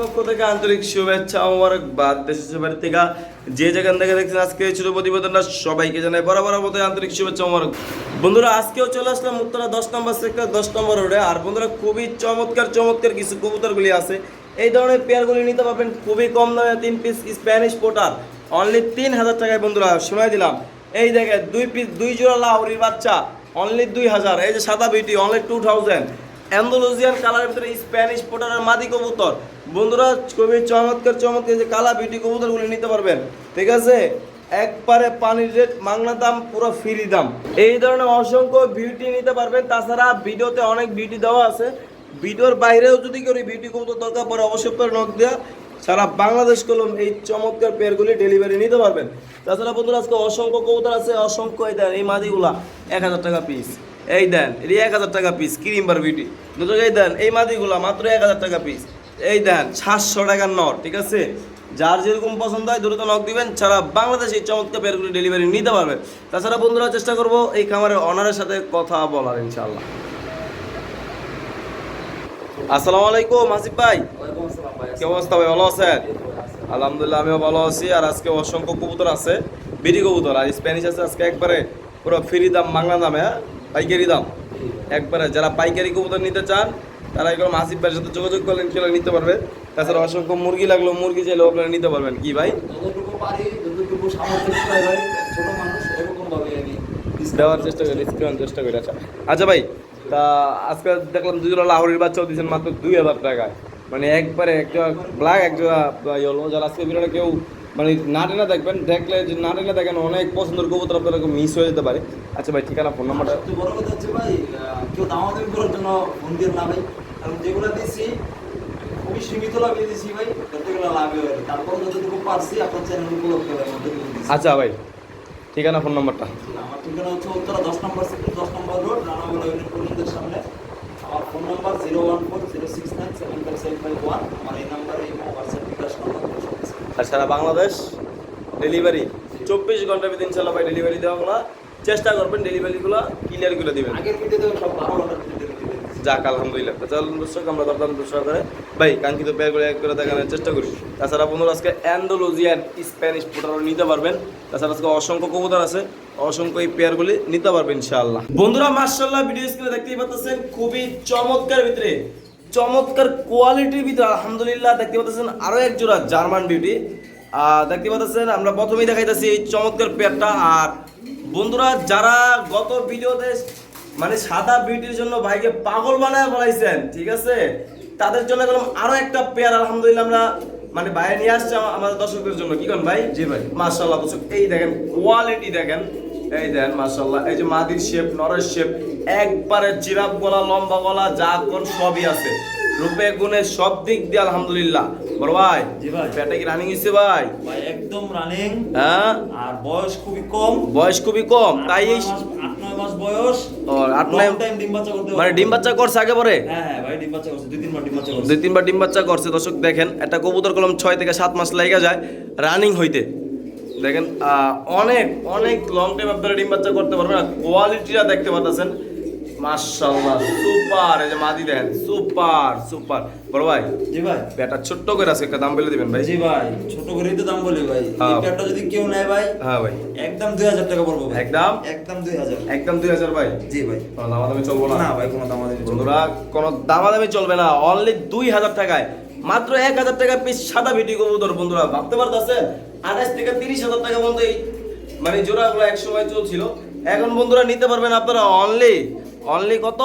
পক্ষ থেকে আন্তরিক শুভেচ্ছা থেকে যে আজকে ছোট প্রতিবেদনটা, সবাইকে বরাবর মতো আন্তরিক বন্ধুরা, আজকেও চলে আসলাম উত্তরা দশ নম্বর সেক্টর দশ নম্বর রোডে আর বন্ধুরা, খুবই চমৎকার চমৎকার কিছু কবুতরগুলি আছে। এই ধরনের পেয়ারগুলি নিতে পারবেন খুবই কম দামে, তিন পিস স্প্যানিশ পোটার অনলি তিন হাজার টাকায় বন্ধুরা, শোনাই দিলাম। এই দেখে দুই পিস দুই জোড়া লাউরির বাচ্চা। অনলি দুই হাজার। এই যে সাদা beauty only two thousand Andalusian কালারের ভিতরে স্প্যানিশ পোটারের মাদি কবুতর। বন্ধুরা, খুবই চমৎকার চমৎকার যে কালা বিউটি কবুতরগুলি নিতে পারবেন। ঠিক আছে? একবারে পানির রেট মাংলা দাম পুরো ফ্রি দাম। এই ধরনের অসংখ্য বিউটি নিতে পারবেন। তাছাড়া ভিডিওতে অনেক বিউটি দেওয়া আছে। ভিডিওর বাইরেও যদি কেউ বিউটি কবুতর দরকার পড়ে, অবশ্যই নখ দেওয়া সারা বাংলাদেশ কলম এই চমৎকার পেয়ারগুলি ডেলিভারি নিতে পারবেন। তাছাড়া বন্ধুরা, আজকে অসংখ্য কবুতর আছে, অসংখ্য এই দেন, এই মাদিগুলা এক হাজার টাকা পিস এই দেন এটি এক হাজার টাকা পিস ক্রিমবার বিউটি দুটো এই দেন, এই মাদিগুলা মাত্র এক হাজার টাকা পিস এই দেন, সাতশো টাকার নট, ঠিক আছে? যার যেরকম পছন্দ হয় দ্রুত নক দিবেন বাংলাদেশ এই চমৎকার পেয়ারগুলি ডেলিভারি নিতে পারবেন তাছাড়া বন্ধুরা, চেষ্টা করব এই খামারের অনারের সাথে কথা বলার ইনশাল্লাহ আসসালামু আলাইকুম আসিফ ভাই। কি অবস্থা ভাই ভালো আছেন? আলহামদুলিল্লাহ আমিও ভালো আছি। আর আজকে অসংখ্য কবুতর আছে বিডি কবুতর। আর স্প্যানিশ আছে আজকে একবারে পুরো ফ্রি দাম বাংলা দামে হ্যাঁ? পাইকারি দাম। একবারে যারা পাইকারি কবুতর নিতে চান তারা এগুলো আসিফ ভাইয়ের সাথে যোগাযোগ করলেন খেলে নিতে পারবে। তাছাড়া অসংখ্য মুরগি লাগল মুরগি চাইলেও আপনারা নিতে পারবেন। কি ভাই? দেওয়ার চেষ্টা করি চেষ্টা করি। আচ্ছা আচ্ছা ভাই তা আজকে দেখলাম দুজোড়া লাহোরের বাচ্চাও দিয়েছেন মাত্র দুই হাজার টাকায়। মানে একবারে একটা ব্ল্যাক একজোড়া ইয়েলো যারা আজকে ভিডিওটা কেউ মানে না টেনে দেখবেন দেখলে যে না টেনে দেখেন অনেক পছন্দের কবুতর আপনার মিস হয়ে যেতে পারে। আচ্ছা ভাই ঠিকানা ফোন নাম্বারটা সবচেয়ে বড় কথা হচ্ছে ভাই কেউ দামাদামি করার জন্য ফোন দিয়ে না ভাই কারণ যেগুলো দিচ্ছি খুবই সীমিত লাভে দিচ্ছি ভাই যতগুলো লাভে হয় তারপর যতটুকু পারছি আপনার চ্যানেল মধ্যে আচ্ছা ভাই ঠিকানা ফোন নাম্বারটা? আমার ঠিকানা হচ্ছে উত্তরা দশ নম্বর সেক্টর দশ নম্বর রোড রানাগুলা ইউনিট সামনে। আমার phone number zero one four zero six nine seven five seven five one. আমার এই নাম্বারে এই হোয়াটসঅ্যাপ বিকাশ আর সারা বাংলাদেশ ডেলিভারি। চব্বিশ ঘণ্টা ভিতরে ইনশাল্লাহ ভাই ডেলিভারি দেওয়াগুলো চেষ্টা করবেন ডেলিভারিগুলো ক্লিয়ার করে দিবেন। আগের ভিডিওতে সব বারো ঘণ্টার ভিতরে দিয়ে দিচ্ছি। যাক, আলহামদুলিল্লাহ। তো চলুন দর্শক, আমরা দরদাম দর্শক করে ভাই, কাঙ্ক্ষিত পেয়ারগুলো এক করে দেখানোর চেষ্টা করি। তাছাড়া বন্ধুরা, আজকে অ্যান্ডোলজিয়ান স্প্যানিশ পোটারও নিতে পারবেন। তাছাড়া আজকে অসংখ্য কবুতর আছে। অসংখ্য এই পেয়ারগুলি নিতে পারবেন ইনশাআল্লাহ। বন্ধুরা মার্শাল্লাহ ভিডিও স্ক্রিনে দেখতেই পাচ্ছেন, খুবই চমৎকার ভিতরে, চমৎকার কোয়ালিটির ভিতরে, আলহামদুলিল্লাহ, দেখতে পাচ্ছেন আরও এক জোড়া জার্মান বিউটি দেখতে পাচ্ছেন, আমরা প্রথমেই দেখাইতেছি এই চমৎকার পেয়ারটা আর বন্ধুরা, যারা গত ভিডিওতে মানে সাদা বিউটির জন্য ভাইকে পাগল বানায় বলাইছেন ঠিক আছে? তাদের জন্য বললাম আরও একটা পেয়ার আলহামদুলিল্লাহ আমরা মানে বাইরে নিয়ে আসছে আমাদের দর্শকদের জন্য। কি করেন ভাই? জি ভাই। মার্শাল্লাহ দর্শক এই দেখেন কোয়ালিটি দেখেন। এই দেখেন মার্শাল্লাহ এই যে মাদির শেপ নরের শেপ একবারে জিরাফ গলা লম্বা গলা যা কোন সবই আছে। রূপে গুণে সব দিক দিয়ে আলহামদুলিল্লাহ। বড় ভাই জি ভাই। পেটে কি রানিং হয়েছে ভাই? ভাই একদম রানিং হ্যাঁ? আর বয়স খুবই কম। বয়স খুবই কম তাই এই মাস- বয়স ও, আট নয় টাইম ডিম বাচ্চা করতে মানে ডিম বাচ্চা করছে আগে পরে? হ্যাঁ হ্যাঁ ভাই ডিম বাচ্চা করছে দুই তিনবার ডিম বাচ্চা করছে। দুই তিনবার ডিম বাচ্চা করছে। দর্শক দেখেন একটা কবুতর কলম ছয় থেকে সাত মাস লাগা যায় রানিং হইতে। দেখেন আহ, অনেক অনেক লং টাইম আপনারা ডিম বাচ্চা করতে পারবেন কোয়ালিটিটা দেখতে পাচ্ছেন মাশাআল্লাহ সুপার এই যে মাদি দেখেন সুপার সুপার। বড় ভাই জি ভাই। ব্যাটা ছোট্ট করে আছে একটা দাম বলে দিবেন ভাই। জি ভাই ছোট করেই তো দাম বলি ভাই। হ্যাঁ। এই প্যাডটা যদি কেউ নেয় ভাই হ্যাঁ ভাই। একদম দুই হাজার টাকা পড়ব ভাই। একদম? একদম দুই হাজার। একদম দুই হাজার ভাই? জি ভাই। কোনো দামাদামি চলবো না। না ভাই কোনো বন্ধুরা কোনো দামাদামি চলবে না। অনলি দুই হাজার টাকায় মাত্র এক হাজার টাকা পিস সাদা ভিটি কবুতর বন্ধুরা ভাবতে পারতেছে আঠাশ থেকে তিরিশ হাজার টাকা পর্যন্ত এই মানে জোড়াগুলো এক সময় চলছিল। এখন বন্ধুরা নিতে পারবেন আপনারা অনলি অনলি কত?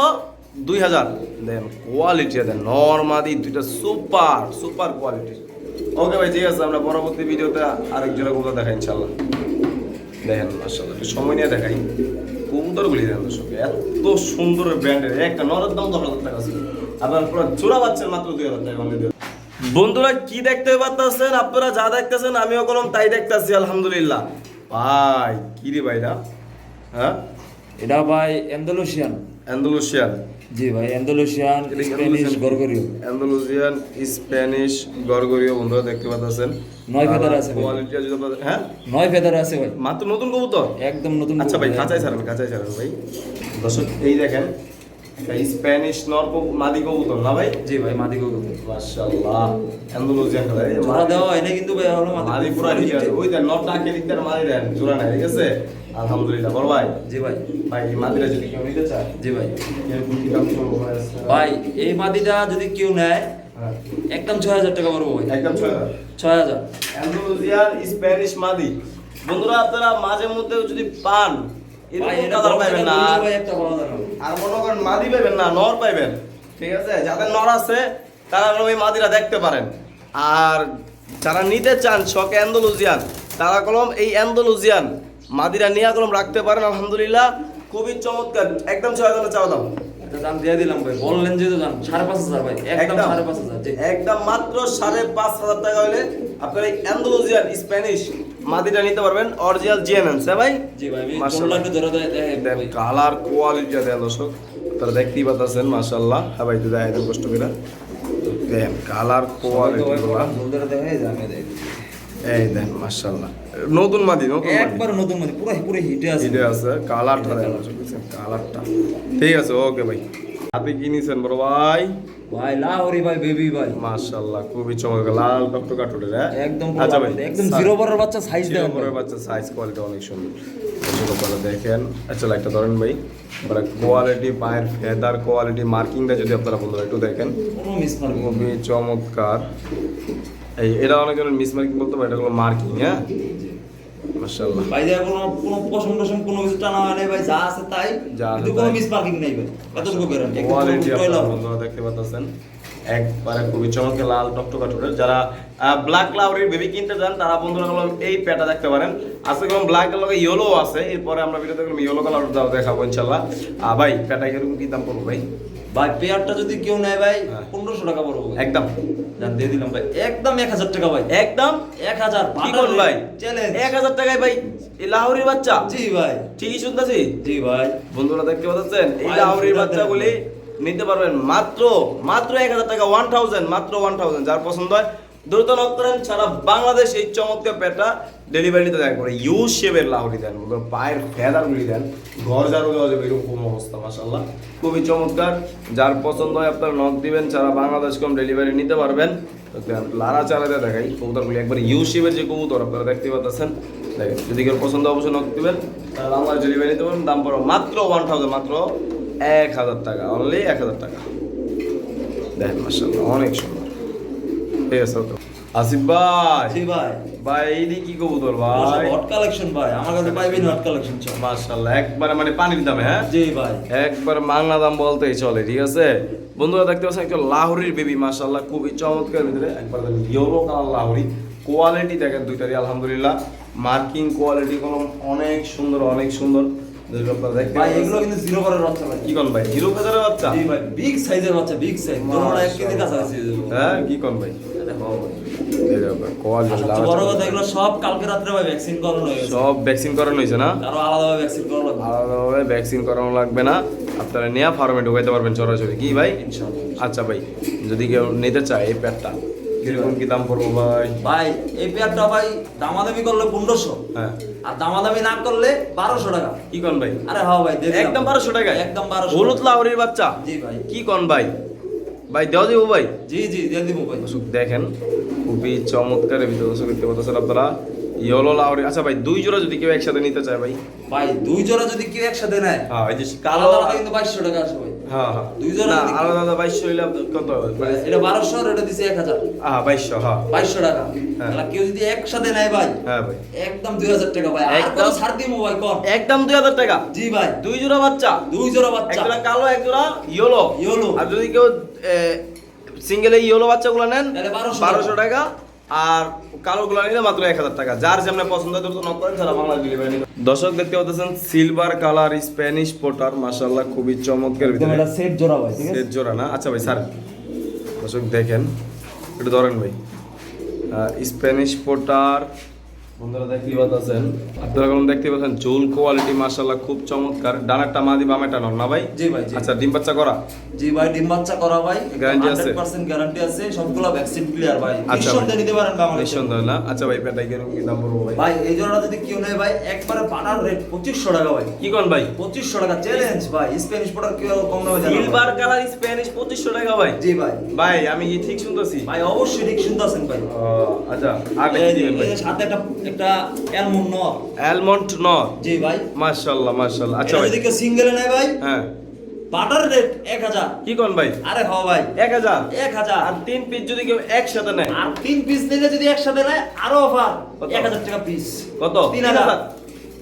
দুই হাজার। দেন। কোয়ালিটি দেন নর্মাদি দুইটা সুপার সুপার কোয়ালিটি ওকে ভাই ঠিক আছে আমরা পরবর্তী ভিডিওতে আরেক জোড়া কবুতর দেখাই ইনশাল্লাহ দেখেন মাসাল্লাহ একটু সময় নিয়ে দেখাই। কবুতরগুলি দেখেন দর্শক এত সুন্দর ব্র্যান্ডের একটা নরের দাম দশ হাজার টাকা ছিল। আপনার পুরো চূড়া পাচ্ছেন মাত্র দুই হাজার টাকা। বন্ধুরা কি দেখতে পাচ্ছেন আপনারা যা দেখতেছেন আমিও কলম তাই দেখতেছি আলহামদুলিল্লাহ। ভাই কি রে ভাইরা? হ্যাঁ? এটা ভাই অ্যান্ডালুসিয়ান অ্যান্ডালুসিয়ান জি ভাই কি স্প্যানিশ? গরগরিও অ্যান্ডালুসিয়ান স্প্যানিশ গরগরীয় বন্ধুরা দেখতে পাচ্ছেন। নয় ফেদার আছে কোয়ালিটি যদি আপনাদের- হ্যাঁ? নয় ফেদার আছে ভাই। মাত্র নতুন কবুতর? একদম নতুন আচ্ছা ভাই। কাঁচাই ছাড়েন কাঁচাই ছাড়েন ভাই। দর্শক এই দেখেন স্প্যানিশ নর মাদি কবুতর না ভাই? জি ভাই মাদি গো মাশাআল্লাহ অ্যান্ডালুজিয়ান জোড়া দেওয়া হয় না কিন্তু ভাই হলো মাদি পুরা ঠিক আছে ওই দেন আগে দিক দেন মাদি দেন জোড়া নাই ঠিক আছে? আলহামদুলিল্লাহ বড় ভাই। জি ভাই। ভাই এই মাদিটা যদি কেউ নিতে চায়। জি ভাই। ভাই এই মাদিটা যদি কেউ নেয় হ্যাঁ। একদম ছয় হাজার টাকা পড়ব ভাই। একদম ছয় হাজার। ছয় হাজার। অ্যান্ডালুজিয়ান স্প্যানিশ মাদি। বন্ধুরা আপনারা মাঝে মধ্যে যদি পান আর মনে করেন মাদি পাইবেন না নর পাইবেন ঠিক আছে? যাদের নর আছে তারা ওই মাদিরা দেখতে পারেন। আর যারা নিতে চান শখ অ্যান্ডোলুজিয়ান তারা কলম এই অ্যান্ডোলুজিয়ান মাদিরা নিয়ে কলম রাখতে পারেন আলহামদুলিল্লাহ। খুবই চমৎকার। একদম ছয় হাজার চাওয়া দাম দাম দিয়ে দিলাম ভাই বললেন যেহেতু দাম সাড়ে পাঁচ হাজার ভাই একদম একদম। সাড়ে পাঁচ হাজার একদম মাত্র সাড়ে পাঁচ হাজার টাকা হলে আপনার এই অ্যান্ডোলুজিয়ান স্প্যানিশ মাদিটা নিতে পারবেন অরিজিনাল জিএনএনস হ্যাঁ ভাই? জি মাশাআল্লাহ। দেয় কালার কোয়ালিটিটা দেন দর্শক তারা দেখতেই পাচ্ছেন মাশাল্লাহ হ্যাঁ ভাই একটু দেখাই কষ্ট করে। দেন কালার কোয়ালিটি এই দেন মাশাল্লাহ নতুন মাদি নতুন একবার নতুন মানে পুরো পুরো হিটে আছে। এটা আছে কালারটা কালারটা ঠিক আছে ওকে ভাই। হাতে কি নিছেন বড় ভাই? ভাই লাহোরি ভাই বেবি ভাই। মাশাল্লাহ খুবই চমৎকার লাল টকটক কাটুরের হ্যাঁ? একদম আচ্ছা ভাই একদম জিরো বড়ের বাচ্চা সাইজ জিরো দেন বড়ের বাচ্চা সাইজ কোয়ালিটি অনেক সুন্দর। আপনারা দেখেন আচ্ছা একটা ধরেন ভাই। আপনারা কোয়ালিটি পায়ের ফেদার কোয়ালিটি মার্কিংটা যদি আপনারা বন্ধুরা একটু দেখেন। কোনো মিস মার্ক খুবই চমৎকার। এই এটা মিস মার্কিং বলতে পারে এটা হলো মার্কিং হ্যাঁ? মাশাআল্লাহ। ভাই যা কোনো কোনো পশম টসম কোনো কিছু টানা হয় নাই ভাই যা আছে তাই। কিন্তু কোনো। মিস পার্কিং নাই ভাই। কতটুকু গ্যারান্টি কোয়ালিটি আপনারা বন্ধুরা দেখতে পাচ্ছেন। একবারে খুবই চমৎকার লাল টকটকা টুরের যারা ব্ল্যাক লাউরির বেবি কিনতে যান তারা বন্ধুরা হলো এই প্যাটা দেখতে পারেন। আজকে কোনো ব্ল্যাক কালার ইয়েলো আছে এরপরে আমরা ভিডিওতে কোনো ইয়েলো কালার দেখাবো ইনশাল্লাহ ভাই প্যাটা এরকম কি দাম পড়ব ভাই? ভাই পেয়ারটা যদি কেউ নেয় ভাই হ্যাঁ। পনেরোশো টাকা পড়ব একদম। জান দিয়ে দিলাম ভাই। একদম এক হাজার টাকা ভাই। একদম? এক হাজার। ভাই? চ্যালেঞ্জ এক হাজার টাকায় ভাই এই লাহোরির বাচ্চা? জি ভাই। ঠিকই শুনতেছি জি ভাই। বন্ধুরা দেখতে পাচ্ছেন এই লাহোরির বাচ্চাগুলি নিতে পারবেন মাত্র মাত্র এক হাজার টাকা ওয়ান থাউজেন্ড মাত্র ওয়ান থাউজেন্ড যার পছন্দ হয় দ্রুত নক করেন, সারা বাংলাদেশ এই চমৎকার পেটা ডেলিভারিতে দেয় করে। ইউ শেপের লাহোরি দেন পায়ের ফেদারগুলি দেন ঘর ঝাড়ু দেওয়া যাবে এরকম অবস্থা মাসাল্লাহ খুবই চমৎকার, যার পছন্দ হয় আপনার নক দিবেন, সারা বাংলাদেশ কম ডেলিভারি নিতে পারবেন। লারা চালাতে দেখাই, কবুতরগুলি একবার ইউ শেপের যে কবুতর, আপনারা দেখতে পাচ্ছেন। দেখেন, যদি কেউ পছন্দ অবশ্যই নক দিবেন। তাহলে আমার ডেলিভারি নিতে পারবেন, দাম পড়ো মাত্র ওয়ান থাউজেন্ড মাত্র এক হাজার টাকা অনলি এক হাজার টাকা। দেখেন মাসাল্লাহ অনেক সুন্দর। ঠিক আছে আসিফ ভাই। জি ভাই। ভাই কি কবুতর ভাই? হট কালেকশন ভাই। আমার কাছে পাইবেন হট কালেকশন একবারে মানে পানির দামে হ্যাঁ? জি ভাই। একবার মাংনা দাম বলতেই চলে ঠিক আছে? বন্ধুরা দেখতে পাচ্ছেন একটা লাহোরির বেবি মাশাল্লাহ খুবই চমৎকার ভিতরে। একবার ইয়েলো কালার লাহোরি। কোয়ালিটি দেখেন দুইটারই আলহামদুলিল্লাহ। মার্কিং কোয়ালিটি কোনো অনেক সুন্দর অনেক সুন্দর। ভাই পাচ্ছেন। এগুলো কিন্তু জিরো করার বাচ্চা ভাই। কি কোন ভাই? হিরো ফেদারের বাচ্চা? জি ভাই বিগ সাইজের বাচ্চা বিগ সাইজ তোমরা এক কেজির কাছাকাছি হ্যাঁ কি কোন ভাই? কথা এগুলো সব কালকে রাত্রে ভাই ভ্যাকসিন করানো সব ভ্যাকসিন করানো হয়েছে না? আরও আলাদাভাবে ভ্যাকসিন করানো লাগবে। আলাদাভাবে ভ্যাকসিন করানো লাগবে না। আপনারা নেওয়া ফার্মে ঢুকাইতে পারবেন সরাসরি। কি ভাই? ইনশাআল্লাহ। আচ্ছা ভাই যদি কেউ নিতে চায় এই প্যাডটা কীরকম কি দাম পড়ব ভাই? ভাই এই পেয়ারটা ভাই দামাদামি করলে পনেরোশো হ্যাঁ। আর দামাদামি না করলে বারোশো টাকা। কি কন ভাই? আরে হ্যাঁ ভাই একদম বারোশো টাকা একদম বারোশো। হলুদ লাহরির বাচ্চা? জি ভাই। কি কন ভাই? ভাই দেওয়া দিব ভাই? জি জি দিয়ে দিব ভাই। দর্শক দেখেন খুবই চমৎকার দেখতে পাচ্ছেন আপনারা? ইয়েলো লাহরি আচ্ছা ভাই দুই জোড়া যদি কেউ একসাথে নিতে চায় ভাই? ভাই দুই জোড়া যদি কেউ একসাথে নেয় হ্যাঁ এই যে কালো দামটা কিন্তু বাইশশো টাকা আসবে। হ্যাঁ হ্যাঁ। দুই জোড়া না যদি- আলাদা আলাদা বাইশশো হইলে কত এটা বারোশো আর এটা দিছে এক হাজার। হ্যাঁ বাইশশো হ্যাঁ। বাইশশো টাকা। হ্যাঁ। তাহলে কেউ যদি একসাথে নেয় ভাই হ্যাঁ ভাই। একদম দুই হাজার টাকা ভাই। একদম? ছাড় দিব ভাই কর একদম দুই হাজার টাকা? জি ভাই। দুই জোড়া বাচ্চা? দুই জোড়া এক বাচ্চা জোড়া কালো এক জোড়া ইয়েলো। Yellow। আর যদি কেউ সিঙ্গেল এই ইয়েলো বাচ্চাগুলো নেন তাহলে 1200 বারোশো টাকা। আর কালোগুলো নিলে মাত্র এক হাজার টাকা। যার যেমন পছন্দ হয় নক করেন সারা বাংলা ডেলিভারি দর্শক দেখতে পাচ্ছেন সিলভার কালার স্প্যানিশ পোটার মাশাল্লাহ খুবই চমৎকার ভিতরে এটা সেট জোড়া ভাই ঠিক আছে? সেট জোড়া না? আচ্ছা ভাই স্যার দর্শক দেখেন একটু ধরেন ভাই। স্প্যানিশ পোটার বন্ধুরা দেখতে পাচ্ছেন। আপনারা এখন দেখতে পাচ্ছেন চুল কোয়ালিটি মাশাআল্লাহ খুব চমৎকার। ডানারটা মাদি বামেটা নর না ভাই? জি ভাই আচ্ছা ডিম বাচ্চা করা? জি ভাই ডিম বাচ্চা করা ভাই। Guarantee আছে? 100% গ্যারান্টি আছে সবগুলো ভ্যাকসিন ক্লিয়ার ভাই। আচ্ছা নিতে পারেন বাংলাদেশে। নিঃসন্দেহ না? আচ্ছা ভাই পেটাই কীরকম কি দাম পড়ব ভাই? ভাই এই জোড়াটা যদি কেউ নেয় ভাই একবারে পাটার রেট 2500 টাকা ভাই। কি কোন ভাই? 2500 টাকা চ্যালেঞ্জ ভাই। স্প্যানিশ পাটার কেউ কম নেবে জানো সিলভার কালার স্প্যানিশ 2500 টাকা ভাই। জি ভাই। ভাই আমি ঠিক শুনতেছি? ভাই অবশ্যই ঠিক শুনতেছেন ভাই। আচ্ছা আর কি দিবেন ভাই। সাথে একটা একটা অ্যালমন্ড নর। অ্যালমন্ড নর? জি ভাই। মাশাআল্লাহ মাশাআল্লাহ আচ্ছা ভাই। যদি কেউ সিঙ্গেলে নেয় ভাই হ্যাঁ। বাটার রেট 1000 কি কোন ভাই? আরে হ ভাই। 1000 1000 আর তিন পিস যদি কেউ একসাথে নেয়? আর তিন পিস নিলে যদি একসাথে নেয় আরও অফার। কত? 1000 টাকা পিস কত? 3000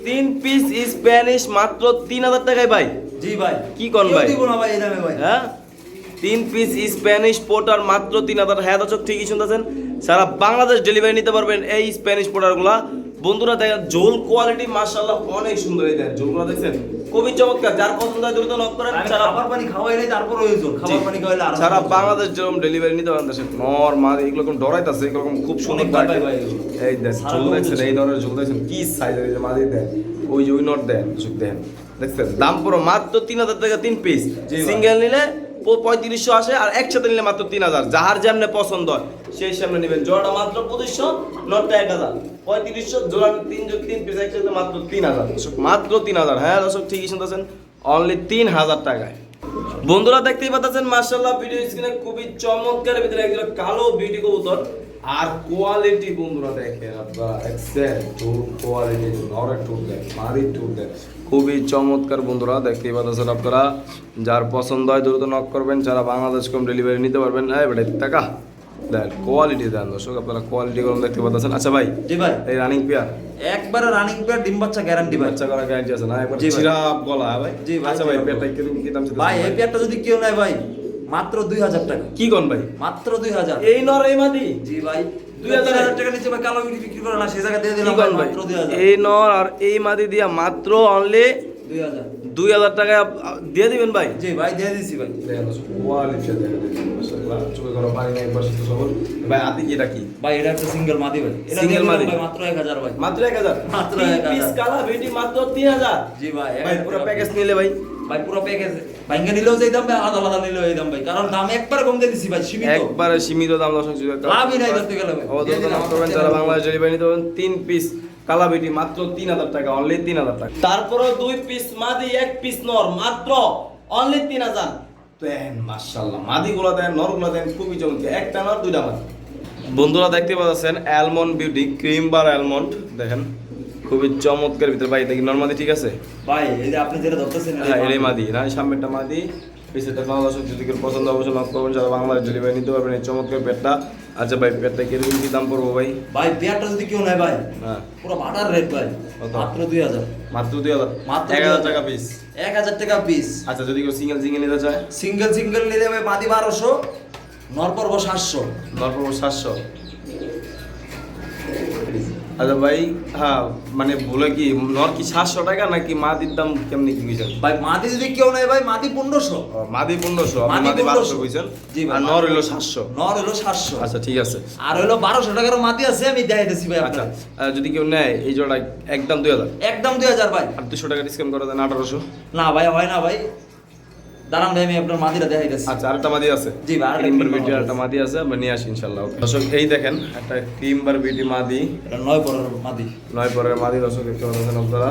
তিন পিস স্প্যানিশ মাত্র তিন হাজার টাকায় ভাই। জি ভাই। কি কোন ভাই? দিব না ভাই এই দামে ভাই। হ্যাঁ? তিন পিস স্প্যানিশ পোটার মাত্র তিন হাজার। হ্যাঁ দর্শক ঠিকই শুনতেছেন। সারা বাংলাদেশ ডেলিভারি নিতে পারবেন এই স্প্যানিশ পোটারগুলা বন্ধুরা দেখেন জোল কোয়ালিটি মাশাআল্লাহ অনেক সুন্দর এই দেখেন দেখছেন? খুবই চমৎকার যার পছন্দ হয় দ্রুত নক করেন সারা খাবার পানি তারপর হয়েছে খাবার পানি খাওয়াইলে আর সারা বাংলাদেশ যেরকম ডেলিভারি নিতে পারেন দেশে নর মা এগুলো কোন ডরাইতাছে এগুলো খুব সুন্দর। এই দেখ সারা ঝোল দেখছেন এই ঝোল। দেখছেন কি সাইজের এই যে মাদি দেন ওই যে ওই নট দেন দেন দেখছেন দাম পুরো মাত্র তিন হাজার টাকা তিন পিস সিঙ্গেল নিলে পঁয়ত্রিশশো আসে আর একসাথে নিলে মাত্র তিন হাজার। যাহার যেমনে পছন্দ হয় সেই সামনে নেবেন। জোড়াটা মাত্র পঁচিশশো নটটা এক হাজার। পঁয়ত্রিশশো জোড়া তিন জ- তিন পিস একসাথে মাত্র তিন হাজার। মাত্র তিন হাজার। হ্যাঁ দর্শক ঠিকই শুনতেছেন। অনলি তিন হাজার টাকায়। বন্ধুরা দেখতেই পাচ্ছেন মার্শাল্লাহ ভিডিও স্ক্রিনে খুবই চমৎকার ভিতরে একজন কালো বিউটি কবুতর। আর কোয়ালিটি বন্ধুরা দেখেন আপনারা এক্সেল টুর কোয়ালিটি নরের টুর দেন মারির টুর দেন খুবই চমৎকার বন্ধুরা দেখতেই পাচ্ছেন আপনারা। যার পছন্দ হয় দ্রুত নক করবেন যারা বাংলাদেশ কম ডেলিভারি নিতে পারবেন হ্যাঁ বেটা টাকা দেন কোয়ালিটি দেন দর্শক আপনারা কোয়ালিটি কম দেখতে পাচ্ছেন। আচ্ছা ভাই জি ভাই। এই রানিং পেয়ার একবারে রানিং পেয়ার ডিম বাচ্চা গ্যারান্টি ভাই। বাচ্চা করা গ্যারান্টি আছে না? একবার জি চিরাপ গলা হ্যাঁ ভাই? জি ভাই, আচ্ছা ভাই পেয়ারটা কীরকম কি দাম ভাই এই পেয়ারটা যদি কেউ নেয় ভাই মাত্র 2000 টাকা। কি কোন ভাই? মাত্র 2000 এই নর এই মাদি। জি ভাই। দুই 2000 হাজার টাকা নিচে ভাই কালো বিক্রি বিক্রি করে না সেই জায়গা দিয়ে কি দিলাম কোন ভাই ভাই? মাত্র 2000 এই নর আর এই মাদি দিয়া মাত্র অনলি দুই হাজার। টাকা দিয়ে দিবেন ভাই? জি ভাই দিয়ে দিছি ভাই। ভাই আতি এটা কি? ভাই এটা একটা সিঙ্গেল মাদি ভাই। এটা Single দিয়ে দিলাম মাদি? ভাই মাত্র 1000 ভাই। মাত্র এক হাজার? মাত্র তিন 1000 কালা বেটি মাত্র তিন হাজার। জি ভাই ভাই পুরো প্যাকেজ নিলে ভাই। ভাই পুরো প্যাকেজ ভাইঙ্গা নিলেও যেই দাম ভাই আলাদা আলাদা নিলেও এই দাম ভাই। কারণ দাম একবার কম দিয়ে দিছি ভাই সীমিত। একবারে সীমিত দাম দর্শক লাভই নাই ধরতে গেলে ভাই। করবেন যারা বাংলাদেশ ডেলিভারি নিতে পারবেন তিন পিস কালা বেটি মাত্র তিন হাজার টাকা অনলি তিন হাজার টাকা। তারপরে দুই পিস মাদি এক পিস নর মাত্র অনলি তিন হাজার। দেন মাশাল্লাহ মাদি গুলো দেন নরগুলো দেন খুবই চমৎকার। একটা নর দুইটা মাদি। বন্ধুরা দেখতে পাচ্ছেন almond beauty cream bar almond দেখেন। খুবই চমৎকার ভিতরে। ভাই দেখি নর মাদি ঠিক আছে? ভাই এই যে আপনি যেটা ধরতেছেন হ্যাঁ এটাই মাদি। না সামনেরটা মাদি। পিছেরটা বাংলা যদি কেউ পছন্দ অবশ্যই নক করবেন যারা বাংলাদেশ ডেলিভারি নিতে পারবেন এই চমৎকার পেটটা আচ্ছা ভাই পেটটা কীরকম কি দাম পড়ব ভাই? ভাই পেয়ারটা যদি কেউ নেয় ভাই হ্যাঁ। পুরো বাটার রেট ভাই মাত্র দুই হাজার। মাত্র দুই হাজার? মাত্র এক হাজার টাকা পিস 1000 টাকা পিস আচ্ছা যদি কেউ সিঙ্গেল সিঙ্গেল নিতে চায়? সিঙ্গেল সিঙ্গেল নিলে ভাই মাদি 1200 নর সাতশো। 700 নর পড়ব সাতশো। আচ্ছা ভাই হ্যাঁ মানে বলে কি নর কি সাতশো টাকা নাকি মাদির দাম কেমনি কি বুঝছেন? ভাই মাদি যদি কেউ নেয় ভাই মাদি 1500 ও, মাদি পনেরোশো মাদি বারোশো 1500 বুঝছেন? আর নর হইল সাতশো। নর হলো 700 আচ্ছা ঠিক আছে। আর হলো 1200 টাকার মাদি আছে আমি দেখাইতেছি ভাই আচ্ছা যদি কেউ নেয় এই জোড়া একদম দুই হাজার। একদম 2000 ভাই। আর দুশো টাকা ডিসকাউন্ট করে দেন আঠারোশো। না ভাই হয় না ভাই। দাঁড়ান ভাই আমি আপনার মাদিটা দেখাইতেছি আচ্ছা আরেকটা মাদি আছে। জি ভাই, আরেকটা বিউটি মাদি আছে আমরা নিয়ে আসি ইনশাল্লাহ দর্শক এই দেখেন একটা বিউটি মাদি। এটা নয় পরের মাদি। নয় পরের মাদি দর্শক দেখতে পাচ্ছেন আপনারা।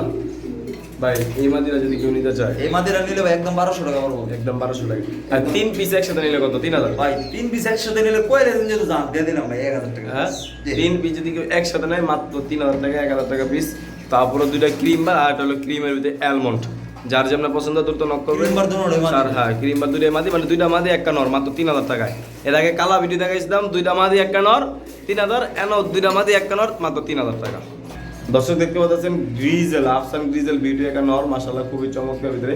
ভাই এই মাদিটা যদি কেউ নিতে চায়। এই মাদিটা নিলে ভাই একদম 1200 টাকা পড়ব একদম বারোশো টাকা। আর তিন পিস একসাথে নিলে কত? তিন হাজার। ভাই তিন পিস একসাথে নিলে কয় রেঞ্জ যেহেতু জান? দিয়ে দিলাম ভাই 1000 টাকা। হ্যাঁ। তিন পিস যদি কেউ একসাথে নেয় মাত্র তিন হাজার টাকা এক হাজার টাকা পিস তারপরে দুইটা ক্রিম বার আর একটা হলো ক্রিমের ভিতরে অ্যালমন্ড যার যেমন পছন্দ দ্রুত নক করবে। আর হ্যাঁ ক্রিম বার দুইটা মাদি মানে দুইটা মাদি একটা নর মাত্র তিন হাজার টাকায়। এর আগে কালা ভিডিও দেখাইছিলাম দুইটা মাদি একটা নর তিন হাজার এন দুইটা মাদি একটা নর মাত্র তিন হাজার টাকা। দর্শক দেখতে পাচ্ছেন গ্রিজেল আফসান গ্রিজেল বিউটি একটা নর মাসাল্লাহ খুবই চমৎকার ভিতরে।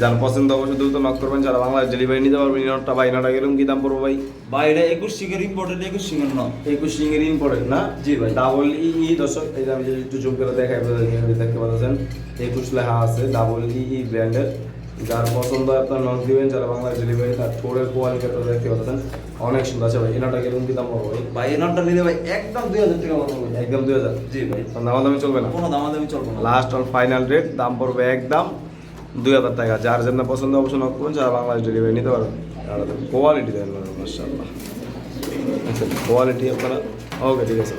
যার পছন্দ অবশ্যই দ্রুত নক করবেন যারা বাংলাদেশ ডেলিভারি নিতে পারবেন নটটা ভাই নটা এরকম কি দাম পড়ব ভাই? ভাই এটা 21 সিঙ্গের ইম্পোর্টেড 21 সিঙ্গের ন একুশ সিঙ্গের ইম্পর্টেন্ট না? জি ভাই। ডাবল ই ই দর্শক এই যে আমি যদি একটু জুম করে দেখাই দেখতে পাচ্ছেন। একুশ লেখা আছে ডাবল ই ই ব্র্যান্ডের যার পছন্দ হয় আপনার নক দিবেন যারা বাংলাদেশ ডেলিভারি তার কোয়ালিটি আপনারা দেখতে পাচ্ছেন। অনেক সুন্দর আছে ভাই। এনাটা কীরকম কি দাম পাবো ভাই? ভাই এই নটটা নিলে ভাই একদম দুই হাজার টাকা পাবো একদম দুই হাজার? জি ভাই। দামাদামি চলবে না? কোনো দামাদামি চলবো না। লাস্ট আর ফাইনাল রেট দাম পড়বে একদম দুই হাজার টাকা। যার জন্য পছন্দ অবশ্যই নক করুন যারা বাংলাদেশ ডেলিভারি নিতে পারবেন কোয়ালিটি দেন মার্শাল্লাহ আচ্ছা কোয়ালিটি আপনারা ওকে ঠিক আছে।